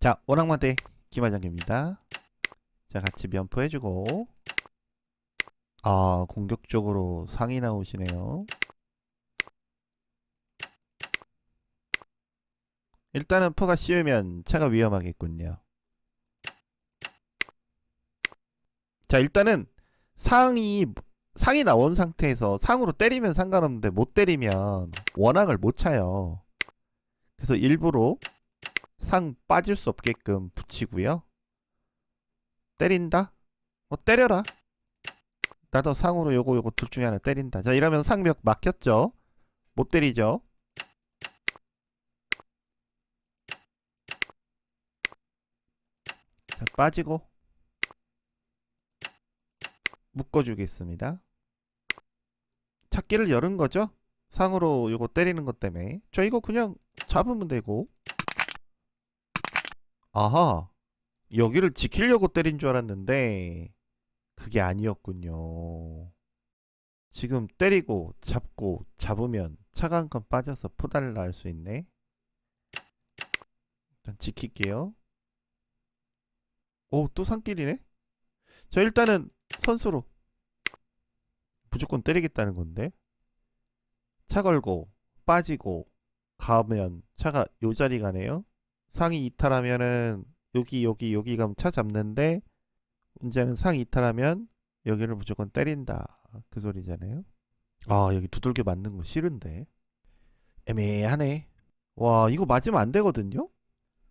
자, 오랑마대 김화장입니다. 자, 같이 면포해주고. 아, 공격적으로 상이 나오시네요. 일단은 포가 씌우면 차가 위험하겠군요. 자, 일단은 상이 상이 나온 상태에서 상으로 때리면 상관없는데 못 때리면 원앙을 못 차요. 그래서 일부러 상 빠질 수 없게끔 붙이고요. 때린다? 어 때려라. 나도 상으로 요거 요거 둘 중에 하나 때린다. 자 이러면 상벽 막혔죠? 못 때리죠? 자 빠지고 묶어주겠습니다. 찾기를 열은 거죠? 상으로 요거 때리는 것 때문에 저 이거 그냥 잡으면 되고 아하 여기를 지키려고 때린 줄 알았는데 그게 아니었군요. 지금 때리고 잡고 잡으면 차가 한칸 빠져서 포달라 할수 있네. 일단 지킬게요. 오 또 산길이네? 저 일단은 선수로 무조건 때리겠다는 건데. 차 걸고 빠지고 가면 차가 요 자리 가네요. 상이 이탈하면은 여기 여기 여기 가면 차 잡는데 문제는 상이 이탈하면 여기를 무조건 때린다 그 소리잖아요. 아 여기 두들겨 맞는 거 싫은데 애매하네. 와 이거 맞으면 안 되거든요.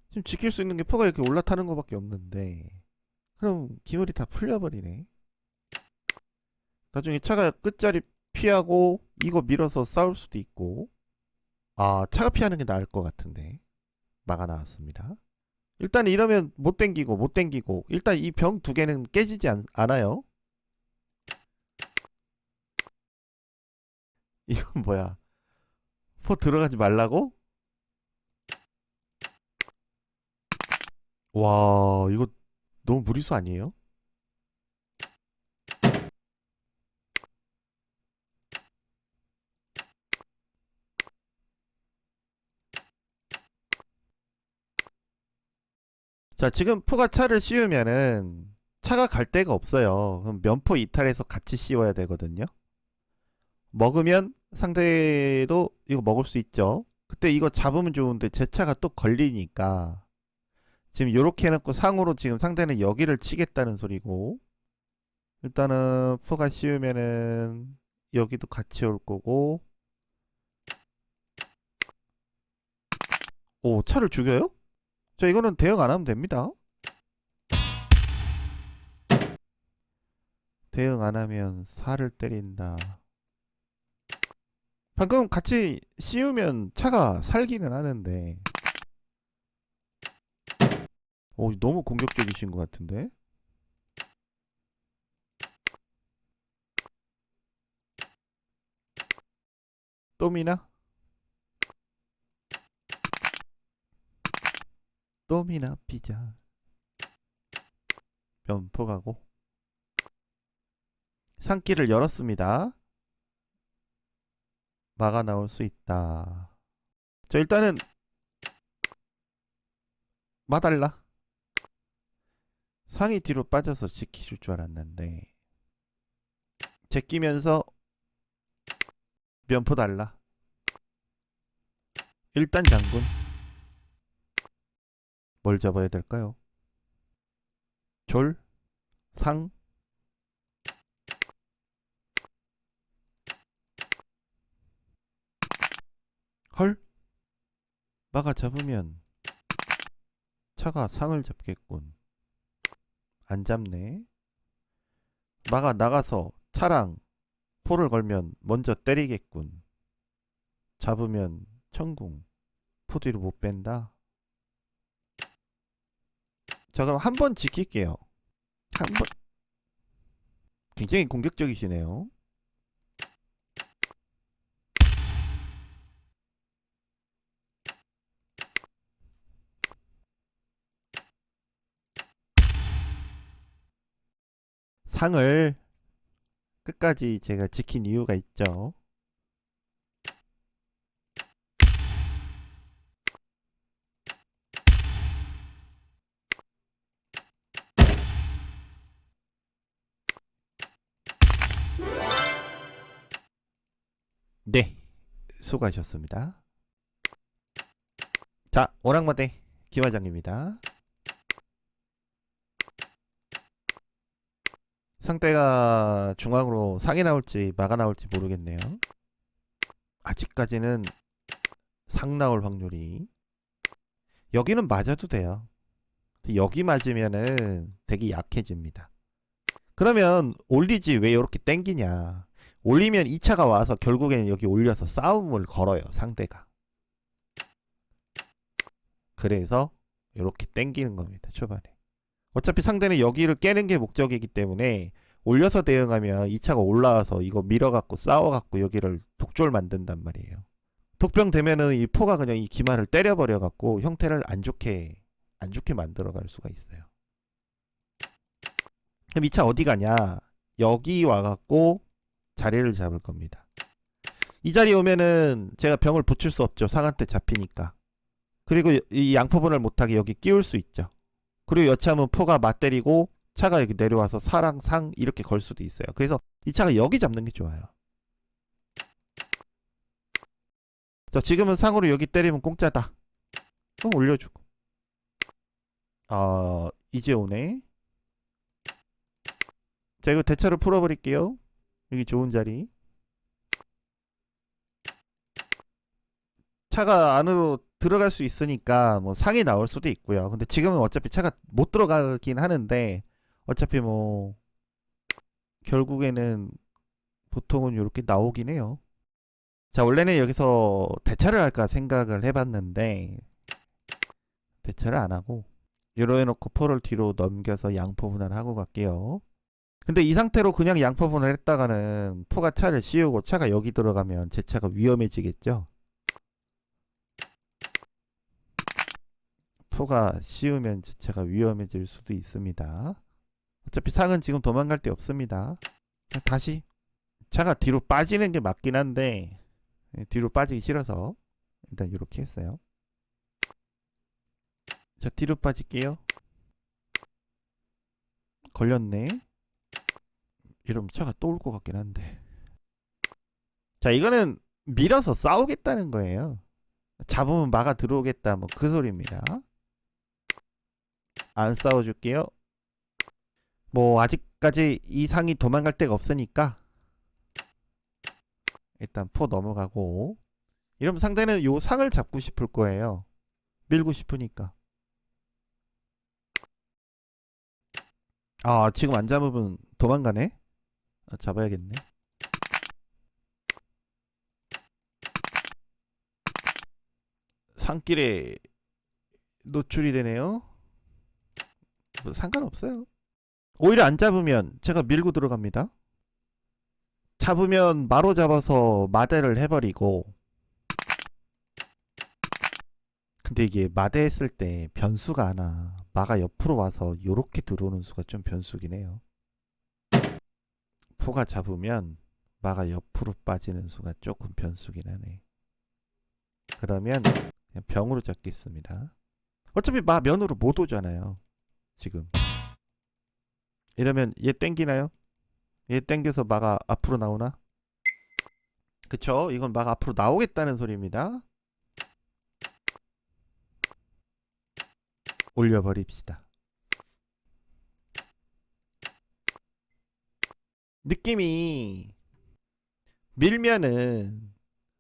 지금 지킬 수 있는 게 포가 이렇게 올라타는 거밖에 없는데 그럼 기물이 다 풀려버리네. 나중에 차가 끝자리 피하고 이거 밀어서 싸울 수도 있고 아 차가 피하는 게 나을 것 같은데 막아 나왔습니다 일단 이러면 못 땡기고 못 땡기고 일단 이 병 두 개는 깨지지 않, 않아요 이건 뭐야 포 들어가지 말라고? 와 이거 너무 무리수 아니에요? 자, 지금 포가 차를 씌우면은 차가 갈 데가 없어요. 그럼 면포 이탈해서 같이 씌워야 되거든요. 먹으면 상대도 이거 먹을 수 있죠. 그때 이거 잡으면 좋은데 제 차가 또 걸리니까 지금 요렇게 해놓고 상으로 지금 상대는 여기를 치겠다는 소리고 일단은 포가 씌우면은 여기도 같이 올 거고 오 차를 죽여요? 자, 이거는 대응 안 하면 됩니다. 대응 안 하면 살을 때린다. 방금 같이 씌우면 차가 살기는 하는데. 오, 너무 공격적이신 것 같은데? 또 미나? 또미나 피자. 면포 가고. 산길을 열었습니다. 막아 나올 수 있다. 자 일단은 마달라. 상이 뒤로 빠져서 지키줄 줄 알았는데 제끼면서 면포 달라. 일단 장군 뭘 잡아야 될까요? 졸? 상? 헐? 막아 잡으면 차가 상을 잡겠군. 안 잡네. 막아 나가서 차랑 포를 걸면 먼저 때리겠군. 잡으면 천궁. 포 뒤로 못 뺀다. 자 그럼 한 번 지킬게요. 한 번. 굉장히 공격적이시네요. 상을 끝까지 제가 지킨 이유가 있죠 수고하셨습니다. 자, 오랑마대 김화장입니다. 상대가 중앙으로 상이 나올지 마가 나올지 모르겠네요. 아직까지는 상 나올 확률이 여기는 맞아도 돼요. 여기 맞으면은 되게 약해집니다. 그러면 올리지 왜 이렇게 땡기냐? 올리면 2차가 와서 결국에는 여기 올려서 싸움을 걸어요, 상대가. 그래서 이렇게 땡기는 겁니다, 초반에. 어차피 상대는 여기를 깨는 게 목적이기 때문에 올려서 대응하면 2차가 올라와서 이거 밀어갖고 싸워갖고 여기를 독졸 만든단 말이에요. 독병 되면은 이 포가 그냥 이 기마를 때려버려갖고 형태를 안 좋게 안 좋게 만들어갈 수가 있어요. 그럼 2차 어디 가냐? 여기 와갖고 자리를 잡을 겁니다. 이 자리 오면은 제가 병을 붙일 수 없죠. 상한테 잡히니까. 그리고 이 양포분을 못하게 여기 끼울 수 있죠. 그리고 여차하면 포가 맞때리고 차가 여기 내려와서 사랑 상 이렇게 걸 수도 있어요. 그래서 이 차가 여기 잡는 게 좋아요. 자 지금은 상으로 여기 때리면 공짜다. 그럼 올려주고. 어 이제 오네. 자 이거 대차로 풀어버릴게요. 여기 좋은 자리. 차가 안으로 들어갈 수 있으니까 뭐 상이 나올 수도 있고요. 근데 지금은 어차피 차가 못 들어가긴 하는데 어차피 뭐 결국에는 보통은 이렇게 나오긴 해요. 자 원래는 여기서 대차를 할까 생각을 해봤는데 대차를 안 하고 이러 해놓고 포를 뒤로 넘겨서 양포 분할 하고 갈게요. 근데 이 상태로 그냥 양포분을 했다가는 포가 차를 씌우고 차가 여기 들어가면 제 차가 위험해지겠죠. 포가 씌우면 제 차가 위험해질 수도 있습니다. 어차피 상은 지금 도망갈 데 없습니다. 다시 차가 뒤로 빠지는 게 맞긴 한데 예, 뒤로 빠지기 싫어서 일단 이렇게 했어요. 자 뒤로 빠질게요. 걸렸네. 이러면 차가 또 올 것 같긴 한데. 자 이거는 밀어서 싸우겠다는 거예요. 잡으면 막아 들어오겠다 뭐 그 소리입니다. 안 싸워줄게요. 뭐 아직까지 이 상이 도망갈 데가 없으니까 일단 포 넘어가고 이러면 상대는 요 상을 잡고 싶을 거예요. 밀고 싶으니까. 아 지금 안 잡으면 도망가네. 아, 잡아야겠네. 산길에 노출이 되네요. 뭐 상관없어요. 오히려 안 잡으면 제가 밀고 들어갑니다. 잡으면 마로 잡아서 마대를 해버리고 근데 이게 마대했을 때 변수가 하나 마가 옆으로 와서 요렇게 들어오는 수가 좀 변수긴 해요. 포가 잡으면 마가 옆으로 빠지는 수가 조금 변수긴 하네. 그러면 병으로 잡겠습니다. 어차피 마 면으로 못 오잖아요. 지금. 이러면 얘 땡기나요? 얘 땡겨서 마가 앞으로 나오나? 그쵸? 이건 마가 앞으로 나오겠다는 소리입니다. 올려버립시다. 느낌이 밀면은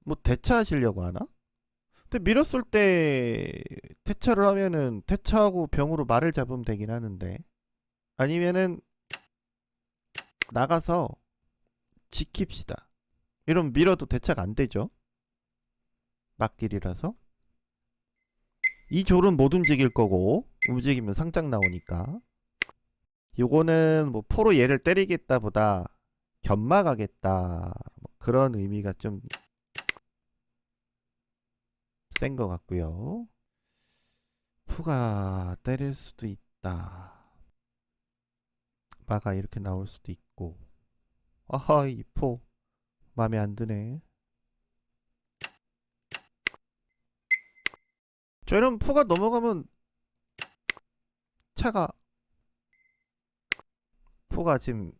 뭐 대차하시려고 하나? 근데 밀었을 때 대차를 하면은 대차하고 병으로 말을 잡으면 되긴 하는데 아니면은 나가서 지킵시다. 이러면 밀어도 대차가 안 되죠. 막길이라서 이 졸은 못 움직일 거고 움직이면 상장 나오니까 요거는 뭐 포로 얘를 때리겠다 보다 견막하겠다 뭐 그런 의미가 좀 센 것 같고요. 푸가 때릴 수도 있다. 마가 이렇게 나올 수도 있고. 아하 이포 마음에 안 드네. 저 이런 포가 넘어가면 차가 포가 지금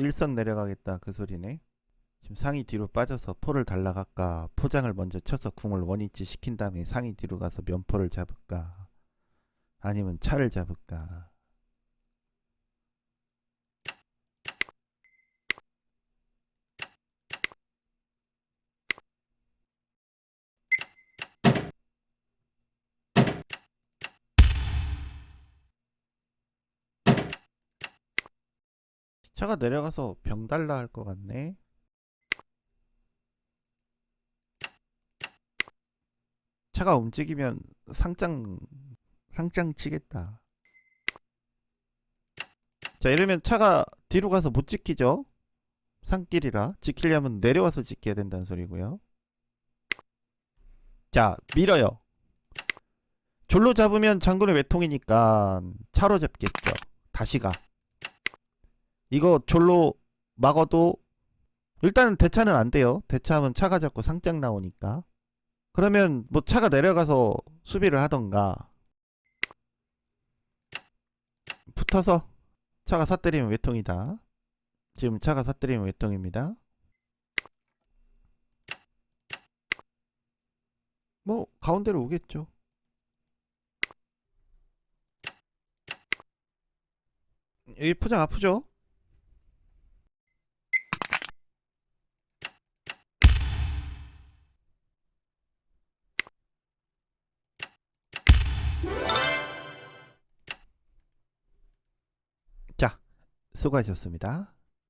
일선 내려가겠다 그 소리네. 지금 상이 뒤로 빠져서 포를 달라갈까? 포장을 먼저 쳐서 궁을 원위치 시킨 다음에 상이 뒤로 가서 면포를 잡을까? 아니면 차를 잡을까 차가 내려가서 병 달라 할 것 같네 차가 움직이면 상장 상장 치겠다. 자 이러면 차가 뒤로 가서 못 지키죠. 산길이라 지키려면 내려와서 지켜야 된다는 소리고요. 자 밀어요. 졸로 잡으면 장군의 외통이니까 차로 잡겠죠. 다시 가. 이거 졸로 막어도 일단은 대차는 안 돼요. 대차하면 차가 잡고 상장 나오니까. 그러면 뭐 차가 내려가서 수비를 하던가 붙어서 차가 사때리면 외통이다. 지금 차가 사때리면 외통입니다. 뭐 가운데로 오겠죠. 여기 포장 아프죠? 수고하셨습니다.